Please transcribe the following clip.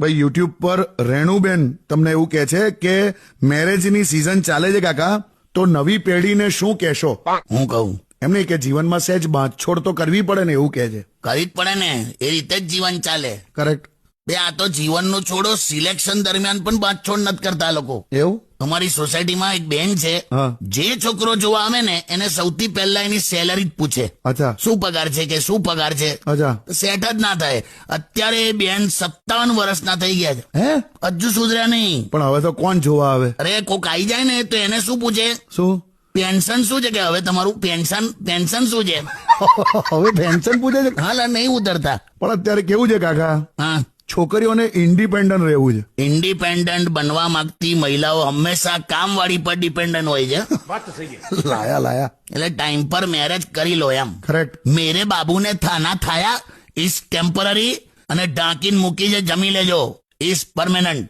ભાઈ યુટ્યુબ પર રેણુબેન તમને એવું કહે છે કે મેરેજની સિઝન ચાલે છે કાકા તો નવી પેઢીને શું કહેશો? હું કહું. એમ નહીં કે જીવનમાં સહેજ બાંધછોડ તો કરવી પડે ને એવું કહે છે. કરવી જ પડે ને. એ રીતે જ જીવન ચાલે. કરેક્ટ બે આ તો જીવનનું છોડો. સિલેક્શન દરમિયાન પણ બાંધછોડ નથી કરતા લોકો. એવું? અમારી સોસાયટીમાં એક બેન છે જે છોકરો જોવા આવે ને એને સૌથી પહેલા એની સેલરી જ પૂછે. અચ્છા. શું પગાર છે કે શું પગાર છે? સેટ જ ના થાય. અત્યારે એ બેન સત્તાવન વર્ષના થઈ ગયા છે. હે? હજુ સુધર્યા નહીં. પણ હવે તો કોણ જોવા આવે? અરે કોક આવી જાય ને તો એને શું પૂછે? શું? પેન્શન શું છે કે હવે તમારું પેન્શન પેન્શન શું છે? હવે પેન્શન પૂછે છે? હાલ નહીં ઉતરતા. પણ અત્યારે કેવું છે કાકા? હા. છોકરીઓને ઇન્ડિપેન્ડન્ટ રહેવું છે. ઇન્ડિપેન્ડન્ટ બનવા માંગતી મહિલાઓ હંમેશા કામવાળી પર ડિપેન્ડન્ટ હોય છે. લાયા લાયા. એટલે ટાઈમ પર મેરેજ કરી લો એમ. કરેક્ટ મેરે બાબુને થાના થાયા ઇઝ ટેમ્પરરી અને ઢાંકીને મૂકી છે જમી લેજો ઇઝ પરમેનન્ટ